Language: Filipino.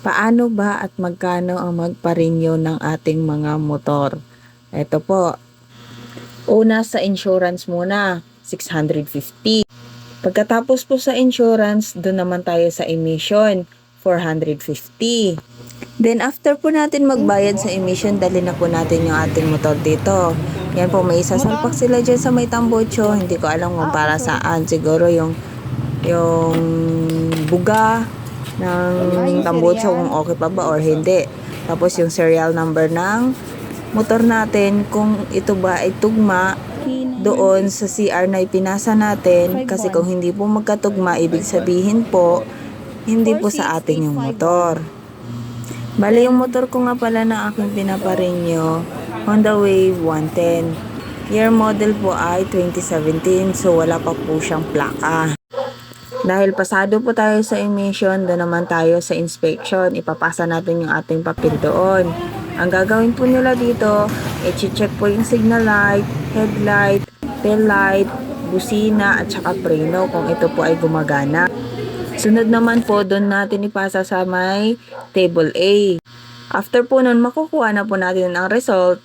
Paano ba at magkano ang magparinyo ng ating mga motor? Ito po. Una sa insurance muna, 650. Pagkatapos po sa insurance, doon naman tayo sa emission, 450. Then after po natin magbayad sa emission, dali na po natin yung ating motor dito. Yan po, may isasalpak sila dyan sa may tambocho. Hindi ko alam kung para saan. Siguro yung yung buga ng tambocho kung okay pa ba or hindi. Tapos yung serial number ng motor natin kung ito ba ay tugma doon sa CR na ipinasa natin kasi kung hindi po magkatugma ibig sabihin po hindi po sa atin yung motor. Bali yung motor ko nga pala na aking pinaparinyo Honda Wave 110. Year model po ay 2017 so wala pa po siyang plaka. Dahil pasado po tayo sa emission, doon naman tayo sa inspection. Ipapasa natin yung ating papel doon. Ang gagawin po nila dito, i-check po yung signal light, headlight, tail light, busina, at saka preno kung ito po ay gumagana. Sunod naman po, doon natin ipasa sa may table A. After po nun, makukuha na po natin ang result